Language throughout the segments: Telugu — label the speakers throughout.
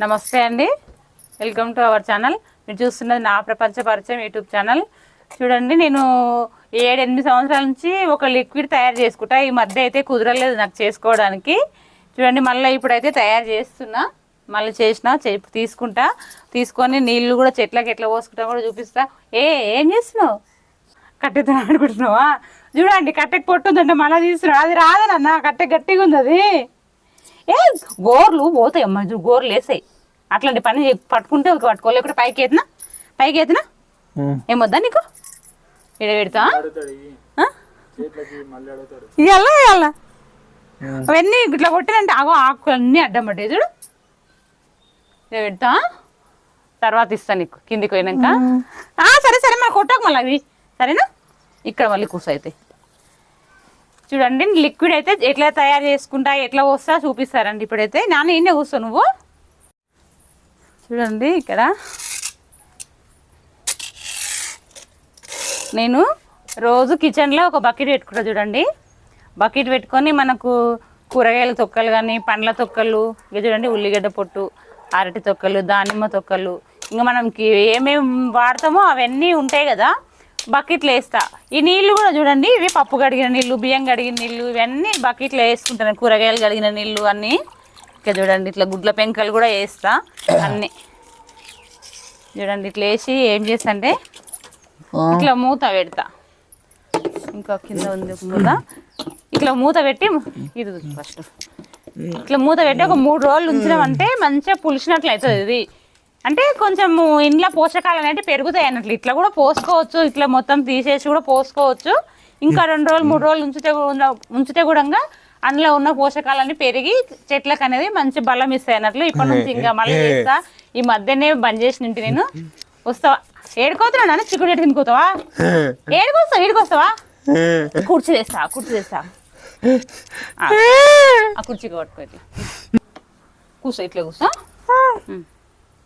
Speaker 1: నమస్తే అండి. వెల్కమ్ టు అవర్ ఛానల్ మీరు చూస్తున్నది నా ప్రపంచ పరిచయం యూట్యూబ్ ఛానల్ చూడండి నేను ఏడు ఎనిమిది సంవత్సరాల నుంచి ఒక లిక్విడ్ తయారు చేసుకుంటా. ఈ మధ్య అయితే కుదరలేదు నాకు చేసుకోవడానికి. చూడండి మళ్ళీ ఇప్పుడైతే తయారు చేస్తున్నా. మళ్ళీ చేసిన చే- తీసుకుంటా. తీసుకొని నీళ్ళు కూడా చెట్లకి ఎట్లా పోసుకుంటా కూడా చూపిస్తా. ఏ ఏం చేస్తున్నావు? కట్టెతో ఆడుకుంటున్నావా చూడండి కట్టెకి పొట్టుందంటే మళ్ళీ తీసుకున్నావు అది రాదనన్నా కట్టె గట్టిగా ఉంది అది. ఏ గోర్లు పోతాయి అమ్మ గోర్లు వేసాయి. అట్లాంటి పని పట్టుకుంటే ఒక పట్టుకోలే ఇక్కడ పైకి ఎత్తినా? పైకి ఎత్తినా? ఏమొద్దా నీకు? ఇక్కడ పెడతా? ఇవాళ ఇవాళ అవన్నీ ఇట్లా కొట్టినంటే ఆగో ఆకులు అన్నీ అడ్డం పట్టాయి చూడు. ఇక్కడ పెడతా? తర్వాత ఇస్తా నీకు కిందికి పోయినాక. ఆ, సరే సరే మరి కొట్టకు మళ్ళీ అవి. సరేనా? ఇక్కడ మళ్ళీ కూర్చో అయితే చూడండి లిక్విడ్ అయితే ఎట్లా తయారు చేసుకుంటా ఎట్లా వస్తా చూపిస్తారండి ఇప్పుడైతే. నాన్న ఏం కూర్చో నువ్వు? చూడండి ఇక్కడ. నేను రోజు కిచెన్లో ఒక బకెట్ పెట్టుకుంటా చూడండి. బకెట్ పెట్టుకొని మనకు కూరగాయల తొక్కలు కానీ పండ్ల తొక్కలు ఇక చూడండి ఉల్లిగడ్డ పొట్టు అరటి తొక్కలు దానిమ్మ తొక్కలు. ఇంకా మనం ఏమేమి వాడతామో అవన్నీ ఉంటాయి కదా. బకెట్లో వేస్తా. ఈ నీళ్ళు కూడా చూడండి ఇవి పప్పు కడిగిన నీళ్ళు బియ్యం కడిగిన నీళ్ళు ఇవన్నీ బకెట్లో వేసుకుంటాను కూరగాయలు కడిగిన నీళ్ళు అన్నీ. ఇక చూడండి ఇట్లా గుడ్ల పెంకలు కూడా వేస్తా అన్నీ. చూడండి ఇట్లా వేసి ఏం చేస్తా అంటే ఇట్లా మూత పెడతా. ఇంకా కింద ఉంది మూత. ఇట్లా మూత పెట్టి ఇది ఫస్ట్ ఇట్లా మూత పెట్టి ఒక మూడు రోజులు ఉంచినామంటే మంచిగా పులిసినట్లు అవుతుంది ఇది. అంటే కొంచెం ఇంట్లో పోషకాలు అనేవి పెరుగుతాయి అన్నట్లు. ఇట్లా కూడా పోసుకోవచ్చు ఇట్లా మొత్తం తీసేసి కూడా పోసుకోవచ్చు. ఇంకా రెండు రోజులు మూడు రోజులు ఉంచితే ఉంచితే కూడా అందులో ఉన్న పోషకాలన్నీ పెరిగి చెట్లకు అనేది మంచి బలం ఇస్తాయి అన్నట్లు. ఇప్పటి నుంచి ఇంకా మళ్ళీ చేస్తా. ఈ మధ్యనే బంద్ చేసిన ఇంటి నేను. వస్తావా? ఏడుకోతున్నా నాన్న? చిక్కుడు ఎటు తినుకోతావా ఏడుకొస్తావా? ఏడుకొస్తావా కుర్చీ తెస్తా కుర్చీ తెస్తా. ఆ, కుర్చీ ఇట్లా. కూర్చో ఇట్లా కూర్చో.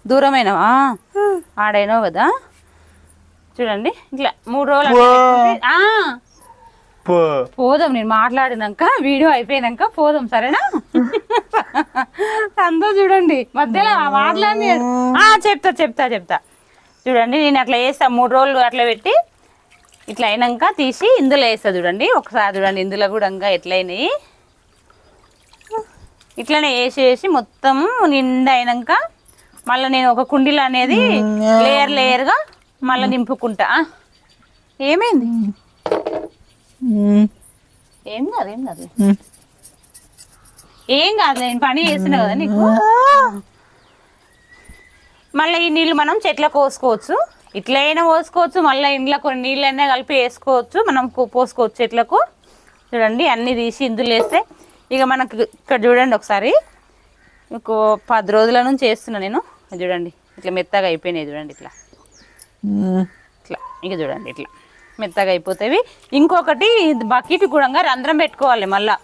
Speaker 1: దూరమైనవా ఆడైనావు కదా. చూడండి ఇట్లా మూడు రోజులు పోదాం నేను మాట్లాడినాక వీడియో అయిపోయినాక పోదాం సరేనా? అంతా చూడండి మధ్యలో మాట్లాడి చెప్తా చెప్తా చెప్తా. చూడండి నేను అట్లా వేస్తా మూడు రోజులు అట్లా పెట్టి ఇట్లా అయినాక తీసి ఇందులో వేస్తా చూడండి. ఒకసారి చూడండి ఇందులో కూడా ఇంకా ఎట్లా అయినాయి ఇట్లనే వేసి వేసి మొత్తం నిండా అయినాక మళ్ళీ నేను ఒక కుండీలో అనేది లేయర్ లేయర్గా మళ్ళీ నింపుకుంటా. ఏమైంది? ఏం కాదు ఏం కాదు. ఏం కాదు నేను పని చేస్తున్నా కదా నీకు? మళ్ళీ ఈ నీళ్ళు మనం చెట్లకు పోసుకోవచ్చు ఇట్లా అయినా పోసుకోవచ్చు మళ్ళీ ఇంట్లో కొన్ని నీళ్ళైనా కలిపి వేసుకోవచ్చు మనం పోసుకోవచ్చు చెట్లకు. చూడండి అన్నీ తీసి ఇందులో వేస్తే ఇక మనకు ఇక్కడ చూడండి ఒకసారి. మీకు పది రోజుల నుంచి వేస్తున్నా నేను. చూడండి. ఇట్లా మెత్తగా అయిపోయినాయి చూడండి ఇట్లా. ఇట్లా. ఇక చూడండి ఇట్లా. మెత్తగా అయిపోతాయి. ఇంకొకటి బకెట్ కూడా రంధ్రం పెట్టుకోవాలి మళ్ళా.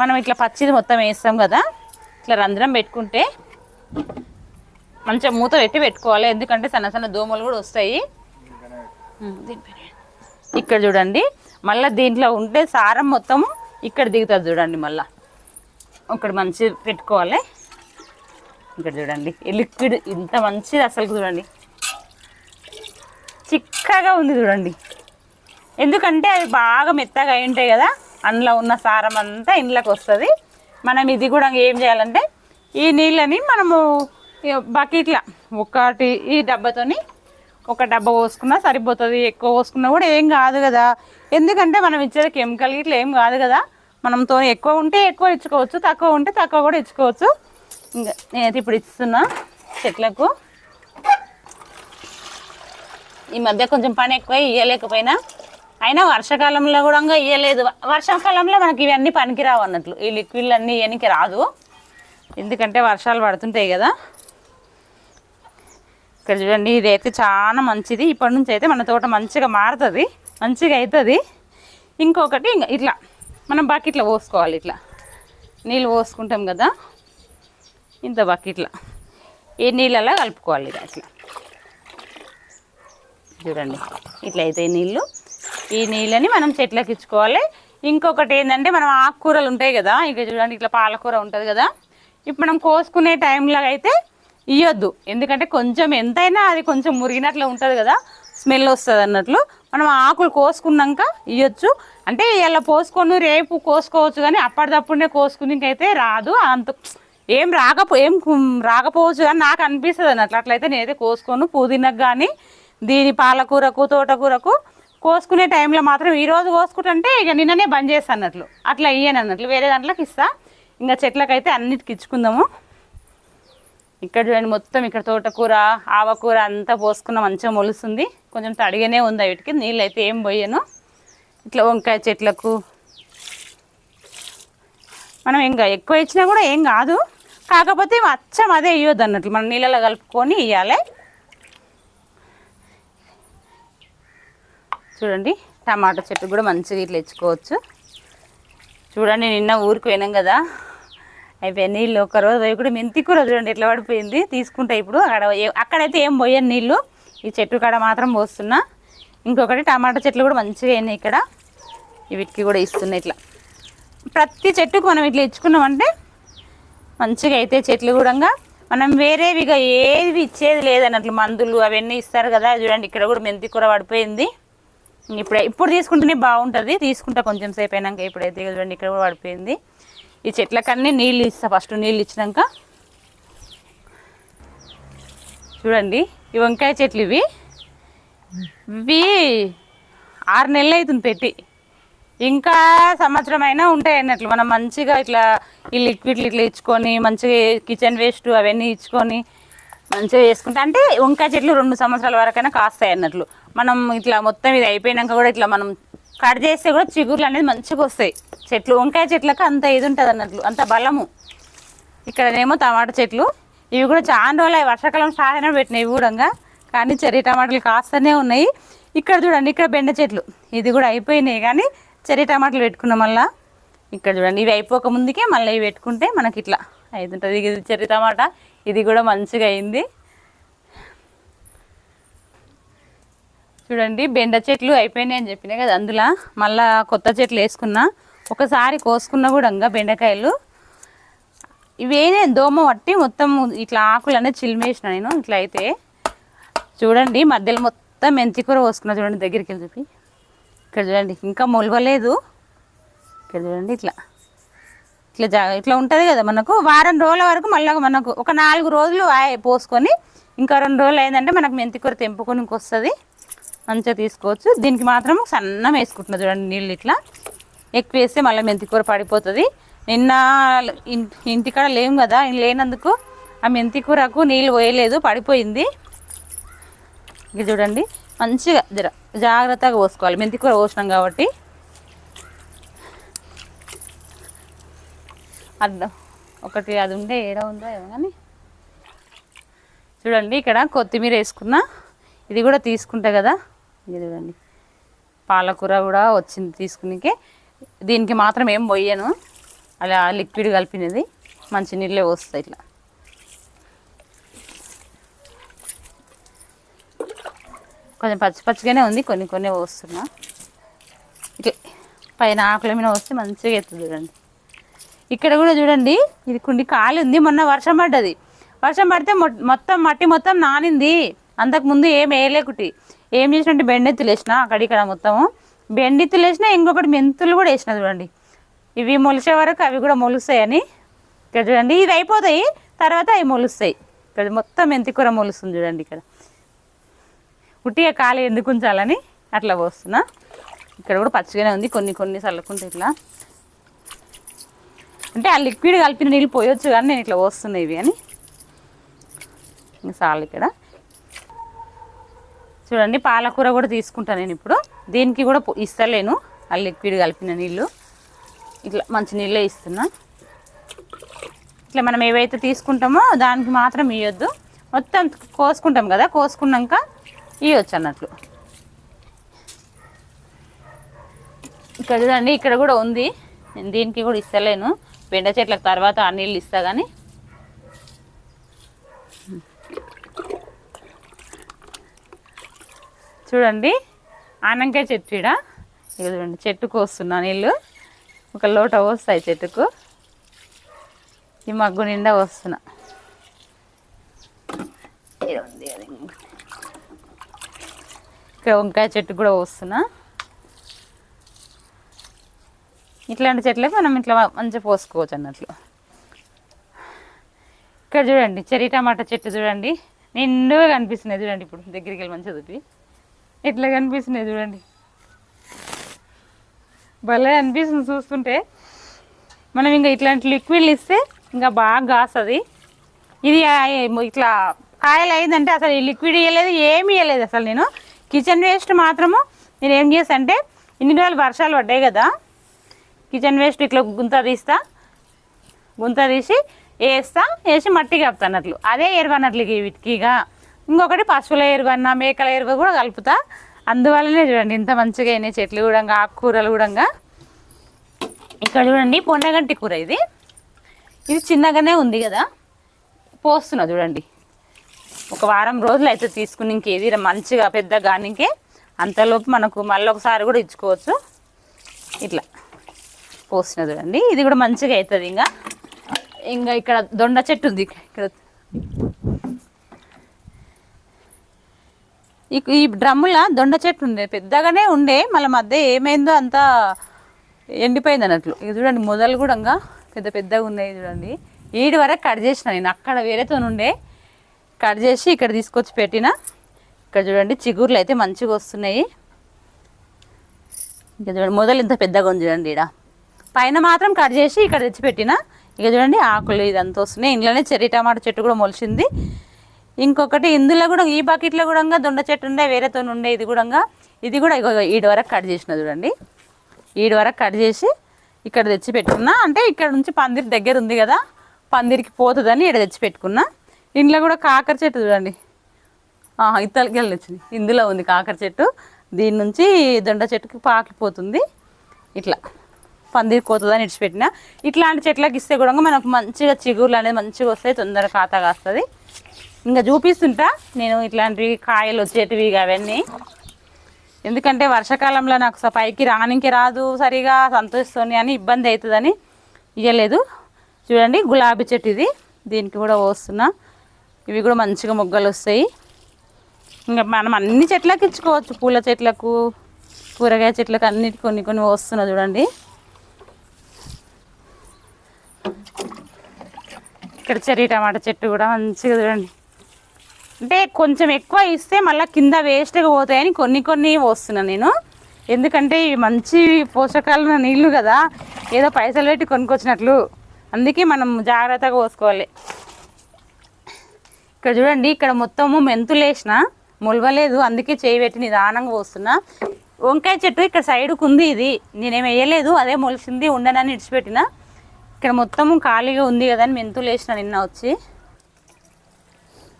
Speaker 1: మనం ఇట్లా పచ్చిది మొత్తం వేస్తాం కదా. ఇట్లా రంధ్రం పెట్టుకుంటే మంచిగా మూత పెట్టి పెట్టుకోవాలి. ఎందుకంటే సన్న సన్న దోమలు కూడా వస్తాయి. ఇక్కడ చూడండి. మళ్ళీ దీంట్లో ఉంటే సారం మొత్తం ఇక్కడ దిగుతుంది చూడండి మళ్ళా. ఇక్కడ మంచి పెట్టుకోవాలి. ఇక్కడ చూడండి. ఈ లిక్విడ్ ఇంత మంచిది అసలు చూడండి. చిక్కగా ఉంది చూడండి. ఎందుకంటే అవి బాగా మెత్తగా అయి ఉంటాయి కదా అందులో ఉన్న సారం అంతా ఇండ్లకు వస్తుంది. మనం ఇది కూడా ఏం చేయాలంటే ఈ నీళ్ళని మనము ఈ బకెట్ల ఒకటి ఈ డబ్బాతోని ఒక డబ్బా పోసుకున్నా సరిపోతుంది. ఎక్కువ పోసుకున్నా కూడా ఏం కాదు కదా. ఎందుకంటే మనం ఇచ్చేది కెమికల్ ఇట్లా ఏం కాదు కదా. మనంతో ఎక్కువ ఉంటే ఎక్కువ ఇచ్చుకోవచ్చు తక్కువ ఉంటే తక్కువ కూడా ఇచ్చుకోవచ్చు. ఇంకా నేనైతే ఇప్పుడు ఇస్తున్నా చెట్లకు. ఈ మధ్య కొంచెం పని ఎక్కువ ఇయ్యలేకపోయినా. అయినా వర్షాకాలంలో కూడా ఇయ్యలేదు. వర్షాకాలంలో మనకి ఇవన్నీ పనికిరావు అన్నట్లు. ఈ లిక్విడ్లు అన్నీ ఇవన్నీ రాదు. ఎందుకంటే వర్షాలు పడుతుంటాయి కదా. ఇక్కడ చూడండి ఇదైతే చాలా మంచిది. ఇప్పటి నుంచి అయితే మన తోట మంచిగా మారుతుంది. మంచిగా అవుతుంది ఇంకొకటి ఇంకా ఇట్లా మనం బకెట్లో పోసుకోవాలి ఇట్లా. నీళ్ళు పోసుకుంటాం కదా. ఇంత బకెట్లో. ఈ నీళ్ళలో కలుపుకోవాలి ఇక చూడండి ఇట్లా అయితే నీళ్ళు. ఈ నీళ్ళని మనం చెట్లకి ఇచ్చుకోవాలి. ఇంకొకటి ఏంటంటే మనం ఆకుకూరలు ఉంటాయి కదా ఇక చూడండి ఇట్లా పాలకూర ఉంటుంది కదా. ఇప్పుడు మనం కోసుకునే టైంలో అయితే ఇవ్వద్దు ఎందుకంటే కొంచెం ఎంతైనా అది కొంచెం మురిగినట్లు ఉంటుంది కదా స్మెల్ వస్తుంది అన్నట్లు. మనం ఆకులు కోసుకున్నాక ఇవ్వచ్చు అంటే ఇలా పోసుకొని రేపు కోసుకోవచ్చు కానీ అప్పటిదప్పుడే కోసుకునేకైతే రాదు. అంత ఏం రాకపో ఏం రాకపోవచ్చు అని నాకు అనిపిస్తుంది అన్నట్లు అట్లయితే నేనైతే కోసుకోను పుదీనకు కానీ దీని పాలకూరకు తోటకూరకు కోసుకునే టైంలో మాత్రం ఈరోజు కోసుకుంటుంటే ఇక నిన్ననే బంద్ చేస్తా అన్నట్లు. అట్లా ఇయ్యను అన్నట్లు. వేరే దాంట్లోకి ఇస్తా. ఇంకా చెట్లకైతే అన్నిటికి ఇచ్చుకుందాము. ఇక్కడ చూడండి మొత్తం ఇక్కడ తోటకూర ఆవకూర అంతా పోసుకున్న మంచిగా మొలుస్తుంది. కొంచెం తడిగానే ఉంది వీటికి నీళ్ళు అయితే ఏం పోయాను. ఇట్లా వంకాయ చెట్లకు. మనం ఇంకా ఎక్కువ ఇచ్చినా కూడా ఏం కాదు. కాకపోతే అచ్చం అదే ఇవ్వద్దు అన్నట్లు మనం నీళ్ళలో కలుపుకొని ఇవ్వాలి చూడండి టమాటా చెట్టు కూడా మంచిగా ఇట్లా తెచ్చుకోవచ్చు చూడండి నిన్న ఊరికి పోయినాం కదా. అయిపోయి నీళ్ళు ఒక రోజు పోయి కూడా మెంతి కూర చూడండి ఎట్లా పడిపోయింది. తీసుకుంటా ఇప్పుడు అక్కడ అక్కడైతే ఏం పోయాను నీళ్ళు. ఈ చెట్టు కాడ మాత్రం పోస్తున్నా. ఇంకొకటి టమాటా చెట్లు కూడా మంచిగా అయినాయి ఇక్కడ. వీటికి కూడా ఇస్తున్నాయి ఇట్లా. ప్రతి చెట్టుకు మనం ఇట్లా ఇచ్చుకున్నామంటే మంచిగా అయితే చెట్లు కూడా మనం వేరేవి ఇక ఏవి ఇచ్చేది లేదన్నట్లు మందులు అవన్నీ ఇస్తారు కదా చూడండి ఇక్కడ కూడా మెంతి కూర పడిపోయింది. ఇప్పుడు ఇప్పుడు తీసుకుంటేనే బాగుంటుంది తీసుకుంటా కొంచెం సేపు అయినాక ఇప్పుడైతే చూడండి ఇక్కడ కూడా పడిపోయింది. ఈ చెట్లకన్నీ నీళ్ళు ఇస్తా ఫస్ట్ నీళ్ళు ఇచ్చినాక. చూడండి ఈ వంకాయ చెట్లు ఇవి. ఇవి ఆరు నెలలు అవుతుంది పెట్టి. ఇంకా సంవత్సరం అయినా ఉంటాయి అన్నట్లు. మనం మంచిగా ఇట్లా ఈ లిక్విడ్లు ఇట్లా ఇచ్చుకొని మంచిగా కిచెన్ వేస్ట్ అవన్నీ ఇచ్చుకొని మంచిగా చేసుకుంటే అంటే వంకాయ చెట్లు రెండు సంవత్సరాల వరకైనా కాస్తాయి అన్నట్లు. మనం ఇట్లా మొత్తం ఇది అయిపోయినాక కూడా ఇట్లా మనం కట్ చేస్తే కూడా చిగుర్లు అనేది మంచిగా వస్తాయి. చెట్లు వంకాయ చెట్లకు అంత ఇది ఉంటుంది అన్నట్లు అంత బలము. ఇక్కడనేమో టమాటా చెట్లు. ఇవి కూడా చాలా రోజులు వర్షాకాలం స్టార్ట్ అయినా పెట్టినాయి ఇవి కూడా కానీ చెర్రీ టమాటాలు కాస్తూనే ఉన్నాయి. ఇక్కడ చూడండి ఇక్కడ బెండ చెట్లు. ఇది కూడా అయిపోయినాయి. కానీ చెర్రీ టమాటాలు పెట్టుకున్నాం మళ్ళీ. ఇక్కడ చూడండి ఇవి అయిపోక ముందుకే మళ్ళీ ఇవి పెట్టుకుంటే మనకి ఇట్లా అవుతుంటుంది ఇది చెర్రీ టమాటా ఇది కూడా మంచిగా అయింది. చూడండి బెండ చెట్లు అయిపోయినాయి అని చెప్పినా కదా అందులో. మళ్ళా కొత్త చెట్లు వేసుకున్నా. ఒకసారి కోసుకున్నా కూడా ఇంకా బెండకాయలు. ఇవేనే దోమ పట్టి మొత్తం ఇట్లా ఆకులు అనేది చిల్మేసిన నేను ఇట్లా అయితే చూడండి మధ్యలో మొత్తం మెంతికూర కూర చూడండి దగ్గరికి వెళ్ళి చూపి. ఇక్కడ చూడండి ఇంకా మొలవలేదు. ఇక్కడ చూడండి ఇట్లా. ఇట్లా జా ఇట్లా ఉంటుంది కదా మనకు. వారం రోజుల వరకు మళ్ళీ మనకు ఒక నాలుగు రోజులు పోసుకొని ఇంకా రెండు రోజులు అయిందంటే మనకు మెంతి కూర తెంపుకొని ఇంకొస్తుంది మంచిగా తీసుకోవచ్చు. దీనికి మాత్రం సన్నం వేసుకుంటున్నా చూడండి నీళ్ళు ఇట్లా. ఎక్కువ వేస్తే మళ్ళీ మెంతి కూర పడిపోతుంది. నిన్న ఇంటికాడ లేము కదా లేనందుకు ఆ మెంతి కూరకు నీళ్ళు పోయలేదు పడిపోయింది. ఇది చూడండి మంచిగా జర జాగ్రత్తగా పోసుకోవాలి. మెంతి కూర పోసినాం కాబట్టి. అర్థం ఒకటి అది ఉండే ఏడా ఉందో ఏమో కానీ. చూడండి ఇక్కడ కొత్తిమీర వేసుకున్నా. ఇది కూడా తీసుకుంటా కదా. ఇది చూడండి. పాలకూర కూడా వచ్చింది తీసుకునికే. దీనికి మాత్రం ఏం పోయాను. అలా లిక్విడ్ కలిపినది. మంచి నీళ్ళే వస్తాయి ఇట్లా. కొంచెం పచ్చి పచ్చిగానే ఉంది. కొన్ని కొన్ని పోస్తున్నా. ఇట్లా పైన ఆకుల మీద వస్తే మంచిగా ఎత్తుంది చూడండి. ఇక్కడ కూడా చూడండి ఇది కుండి ఖాళీ ఉంది. మొన్న వర్షం పడ్డది. వర్షం పడితే మొ- మొత్తం మట్టి మొత్తం నానింది. అంతకుముందు ఏం వేయలేకుటి ఏం చేసినట్టు బెండెత్తులు వేసిన అక్కడ ఇక్కడ మొత్తము. బెండెత్తులు వేసిన ఇంకొకటి మెంతులు కూడా వేసిన చూడండి. ఇవి మొలిసే వరకు అవి కూడా మొలుస్తాయని. ఇక్కడ చూడండి ఇది అయిపోతాయి. తర్వాత అవి మొలుస్తాయి. ఇక్కడ మొత్తం మెంతికూర మొలుస్తుంది చూడండి ఇక్కడ. ఉట్టిగా కాలు ఎందుకు ఉంచాలని అట్లా పోస్తున్నా. ఇక్కడ కూడా పచ్చిగానే ఉంది కొన్ని కొన్ని చల్లుకుంటే ఇట్లా. అంటే ఆ లిక్విడ్ కలిపిన నీళ్ళు పోయొచ్చు కానీ నేను ఇట్లా పోస్తున్నాయి ఇవి అని. చాలు ఇక్కడ. చూడండి పాలకూర కూడా తీసుకుంటాను నేను ఇప్పుడు. దీనికి కూడా ఇస్తలేను ఆ లిక్విడ్ కలిపిన నీళ్ళు. ఇట్లా మంచి నీళ్ళే ఇస్తున్నా. ఇట్లా మనం ఏవైతే తీసుకుంటామో దానికి మాత్రం ఇవ్వద్దు మొత్తం కోసుకుంటాం కదా కోసుకున్నాక ఇవ్వచ్చు అన్నట్లు ఇక్కడ చూడండి ఇక్కడ కూడా ఉంది. నేను దీనికి కూడా ఇస్తలేను. బెండ చెట్లకు తర్వాత ఆ నీళ్ళు ఇస్తా కానీ చూడండి ఆనంకాయ చెట్టు ఈడ. ఇక చూడండి చెట్టుకు వస్తున్నా నీళ్ళు. ఒక లోట వస్తాయి చెట్టుకు. ఈ మగ్గు నిండా వస్తున్నా ఈడ ఉంది అది ఇక్కడ వంకాయ చెట్టు కూడా పోస్తున్నా. ఇట్లాంటి చెట్లే మనం ఇట్లా మంచిగా పోసుకోవచ్చు అన్నట్లు. ఇక్కడ చూడండి చెర్రీ టమాటా చెట్టు చూడండి. నిండుగా కనిపిస్తున్నాయి చూడండి ఇప్పుడు దగ్గరికి వెళ్ళి మంచిగా చూపి. ఇట్లా కనిపిస్తున్నాయి చూడండి. భలే అనిపిస్తుంది చూస్తుంటే. మనం ఇంకా ఇట్లాంటి లిక్విడ్లు ఇస్తే ఇంకా బాగా కాస్తుంది. ఇది ఇట్లా కాయలు అయిందంటే అసలు ఈ లిక్విడ్ ఇవ్వలేదు ఏమి ఇవ్వలేదు అసలు నేను. కిచెన్ వేస్ట్ మాత్రము నేను ఏం చేస్తా అంటే ఇన్ని రోజులు వర్షాలు పడ్డాయి కదా కిచెన్ వేస్ట్ ఇట్లా గుంత తీస్తా గుంత తీసి వేస్తా వేసి మట్టి కలుపుతా అట్లు అదే ఎరువు అన్నట్లు ఇక ఇంకొకటి పశువుల ఎరువు అన్న మేకల ఎరువు కూడా కలుపుతా. అందువల్లనే చూడండి ఇంత మంచిగా అయినాయి చెట్లు కూడా ఆకుకూరలు కూడా ఇక్కడ చూడండి పొండగంటి కూర ఇది. ఇది చిన్నగానే ఉంది కదా పోస్తున్నా చూడండి. ఒక వారం రోజులు అయితే తీసుకుని ఇంకేది మంచిగా పెద్ద గానికే అంతలోపు మనకు మళ్ళీ ఒకసారి కూడా ఇచ్చుకోవచ్చు. ఇట్లా పోసిన చూడండి. ఇది కూడా మంచిగా అవుతుంది ఇంకా. ఇంకా ఇక్కడ దొండ చెట్టు ఉంది ఇక్కడ. ఈ ఈ డ్రమ్ముల దొండ చెట్టు ఉండే పెద్దగానే ఉండే మళ్ళీ మధ్య ఏమైందో అంతా ఎండిపోయింది అన్నట్లు. ఇది చూడండి మొదలు కూడా ఇంకా పెద్ద పెద్దగా ఉన్నాయి చూడండి. ఈడి వరకు కట్ చేసిన నేను అక్కడ వేరేతో ఉండే కట్ చేసి ఇక్కడ తీసుకొచ్చి పెట్టిన. ఇక్కడ చూడండి చిగుర్లు అయితే మంచిగా వస్తున్నాయి. ఇక చూడండి మొదలు ఇంత పెద్దగా ఉంది చూడండి ఈడ. పైన మాత్రం కట్ చేసి ఇక్కడ తెచ్చి పెట్టిన. ఇక చూడండి ఆకులు ఇదంతా వస్తున్నాయి. ఇంట్లోనే చెర్రీ టమాటా చెట్టు కూడా మొలిచింది. ఇంకొకటి ఇందులో కూడా ఈ బకెట్లో కూడా దొండ చెట్టు ఉండే వేరేతో ఉండే ఇది కూడా ఇది కూడా ఇగో ఈడు వరకు కట్ చేసిన చూడండి. ఈడు వరకు కట్ చేసి ఇక్కడ తెచ్చి పెట్టుకున్నా. అంటే ఇక్కడ నుంచి పందిరి దగ్గర ఉంది కదా పందిరికి పోతుందని ఇక్కడ తెచ్చి పెట్టుకున్నా. ఇంట్లో కూడా కాకర చెట్టు చూడండి. ఇత్తలకి వెళ్ళి వచ్చింది ఇందులో ఉంది కాకర చెట్టు. దీని నుంచి దొండ చెట్టుకి పాకిపోతుంది ఇట్లా పందిరి పోతుందని ఇడిచిపెట్టిన ఇట్లాంటి చెట్లకి ఇస్తే కూడా మనకు మంచిగా చిగుర్లు అనేది మంచిగా వస్తాయి తొందరగా ఖాతా కాస్తుంది. ఇంకా చూపిస్తుంటా నేను ఇట్లాంటివి కాయలు వచ్చేటివి అవన్నీ. ఎందుకంటే వర్షాకాలంలో నాకు పైకి రానికి రాదు సరిగా సంతోషిస్తుంది అని ఇబ్బంది అవుతుందని ఇవ్వలేదు చూడండి గులాబీ చెట్టు ఇది. దీనికి కూడా పోస్తున్నా. ఇవి కూడా మంచిగా మొగ్గలు వస్తాయి. ఇంకా మనం అన్ని చెట్లకు ఇచ్చుకోవచ్చు. పూల చెట్లకు కూరగాయ చెట్లకు అన్నిటి కొన్ని కొన్ని వస్తున్నా చూడండి. ఇక్కడ చెర్రీ టమాటా చెట్టు కూడా మంచిగా చూడండి. అంటే కొంచెం ఎక్కువ ఇస్తే మళ్ళీ కింద వేస్ట్గా పోతాయని కొన్ని కొన్ని పోస్తున్నాను నేను. ఎందుకంటే ఇవి మంచి పోషకాలు నీళ్ళు కదా. ఏదో పైసలు పెట్టి కొనుక్కొచ్చినట్లు. అందుకే మనం జాగ్రత్తగా పోసుకోవాలి. ఇక్కడ చూడండి ఇక్కడ మొత్తము మెంతులు వేసిన మొలవలేదు అందుకే చేయి పెట్టి నిదానంగా పోస్తున్నా. వంకాయ చెట్టు ఇక్కడ సైడ్కు ఉంది ఇది నేనేం వేయలేదు అదే మొలిసింది ఉండనని ఇడిచిపెట్టిన. ఇక్కడ మొత్తము ఖాళీగా ఉంది కదా అని మెంతులు వేసిన నిన్న వచ్చి.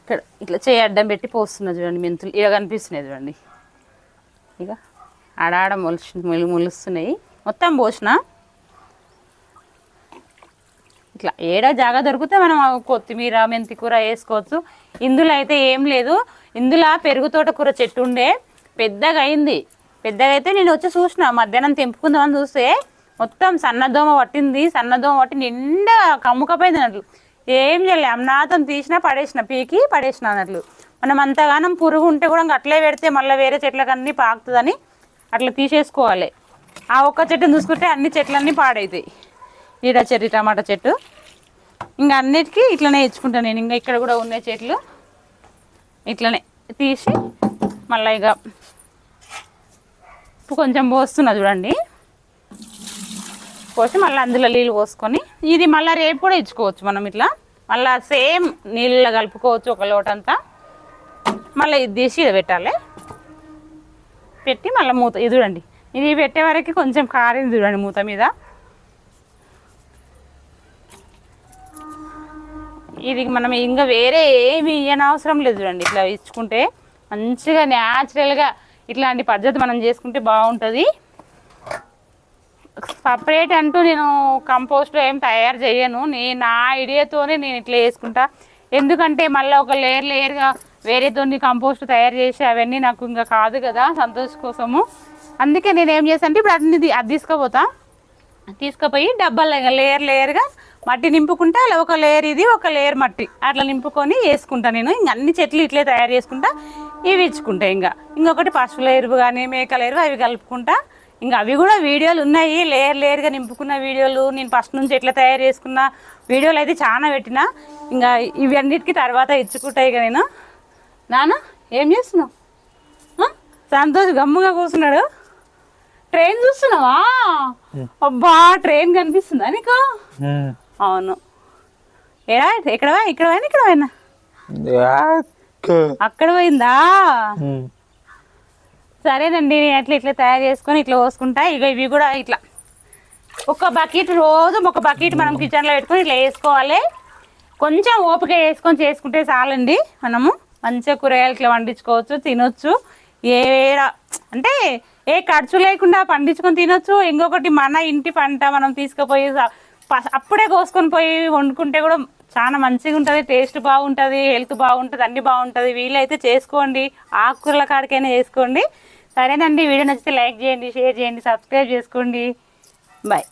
Speaker 1: ఇక్కడ ఇట్లా చేయి అడ్డం పెట్టి పోస్తున్నా చూడండి మెంతులు ఇక కనిపిస్తున్నాయి చూడండి. ఇక ఆడాడ మొలిచి మొలి మొలుస్తున్నాయి. మొత్తం పోసిన. ఇట్లా ఏడ జాగా దొరికితే మనం కొత్తిమీర మెంతి కూర వేసుకోవచ్చు. ఇందులో అయితే ఏం లేదు. ఇందులో పెరుగు తోట కూర చెట్టు ఉండే పెద్దగా అయింది. పెద్దగా అయితే నేను వచ్చి చూసిన మధ్యాహ్నం తెంపుకుందామని చూస్తే మొత్తం సన్నదోమ పట్టింది. సన్నదోమ పట్టి నిండా కమ్ముకపోయింది అన్నట్లు. ఏం చేయలే అమ్నాథం తీసినా పడేసిన పీకి పడేసిన అన్నట్లు. మనం అంతగానం పురుగు ఉంటే కూడా అట్లే పెడితే మళ్ళీ వేరే చెట్లకన్నీ పాకుతుందని అట్లా తీసేసుకోవాలి. ఆ ఒక్క చెట్టుని చూసుకుంటే అన్ని చెట్లన్నీ పాడైతాయి. ఈడ చెర్రీ టమాటా చెట్టు. ఇంకా అన్నిటికీ ఇట్లనే ఇచ్చుకుంటాను నేను. ఇంకా ఇక్కడ కూడా ఉన్న చెట్లు ఇట్లనే తీసి మళ్ళీ ఇక ఇప్పుడు కొంచెం పోస్తున్నా చూడండి. పోసి మళ్ళీ అందులో నీళ్ళు పోసుకొని ఇది మళ్ళీ రేపు కూడా ఇచ్చుకోవచ్చు మనం ఇట్లా. మళ్ళీ సేమ్ నీళ్ళలో కలుపుకోవచ్చు ఒక లోటంతా. మళ్ళీ ఇది తీసి ఇది పెట్టాలి. పెట్టి మళ్ళీ మూత ఇది చూడండి. ఇది పెట్టే వరకు కొంచెం కారింది చూడండి మూత మీద. ఇది మనం ఇంకా వేరే ఏమి ఇయ్యని అవసరం లేదు చూడండి. ఇట్లా ఇచ్చుకుంటే మంచిగా న్యాచురల్గా ఇట్లాంటి పద్ధతి మనం చేసుకుంటే బాగుంటుంది. సపరేట్ అంటూ నేను కంపోస్ట్ ఏం తయారు చేయను. నేను నా ఐడియాతోనే నేను ఇట్లా వేసుకుంటా ఎందుకంటే మళ్ళీ ఒక లేయర్ లేయర్గా వేరేతో కంపోస్ట్ తయారు చేసి అవన్నీ నాకు ఇంకా కాదు కదా సంతోష్ కోసము. అందుకే నేను ఏం చేస్తాను అంటే ఇప్పుడు అన్ని అది తీసుకుపోతా. తీసుకుపోయి డబ్బాలు లేయర్ లేయర్గా మట్టి నింపుకుంటా అలా ఒక లేయర్ ఇది ఒక లేయర్ మట్టి. అట్లా నింపుకొని వేసుకుంటా నేను. ఇంక అన్ని చెట్లు ఇట్లే తయారు చేసుకుంటా ఇవి ఇచ్చుకుంటా ఇంకా. ఇంకొకటి పశువుల ఎరువు కానీ మేకల ఎరువు అవి కలుపుకుంటా. ఇంకా అవి కూడా వీడియోలు ఉన్నాయి. లేయర్ లేయర్గా నింపుకున్న వీడియోలు. నేను ఫస్ట్ నుంచి ఎట్లా తయారు చేసుకున్న వీడియోలు అయితే చాలా పెట్టిన. ఇంకా ఇవి అన్నిటికీ తర్వాత ఇచ్చుకుంటాయి ఇక నేను. నాన్న ఏం చేస్తున్నావు? సంతోష్ గమ్ముగా కూర్చున్నాడు. ట్రైన్ చూస్తున్నావా? అబ్బా ట్రైన్ కనిపిస్తుందా నీకు? అవును. ఏడా ఎక్కడ ఇక్కడ పోయినా ఇక్కడ పోయినా అక్కడ పోయిందా? సరేనండి నేను అట్లా ఇట్లా తయారు చేసుకొని ఇట్లా పోసుకుంటా. ఇక ఇవి కూడా ఇట్లా. ఒక బకెట్ రోజు ఒక బకెట్ మనం కిచెన్లో పెట్టుకొని ఇట్లా వేసుకోవాలి. కొంచెం ఓపిక వేసుకొని చేసుకుంటే చాలండి మనము. మంచిగా కూరగాయలు ఇట్లా వండించుకోవచ్చు తినొచ్చు. ఏ అంటే ఏ ఖర్చు లేకుండా పండించుకొని తినొచ్చు. ఇంకొకటి మన ఇంటి పంట మనం తీసుకుపోయి అప్పుడే కోసుకొని పోయి వండుకుంటే కూడా చాలా మంచిగా ఉంటుంది టేస్ట్ బాగుంటుంది హెల్త్ బాగుంటుంది అన్నీ బాగుంటుంది. వీలైతే చేసుకోండి ఆకుకూరల కాడికైనా చేసుకోండి. సరేనండి వీడియో నచ్చితే లైక్ చేయండి షేర్ చేయండి సబ్స్క్రైబ్ చేసుకోండి. బాయ్.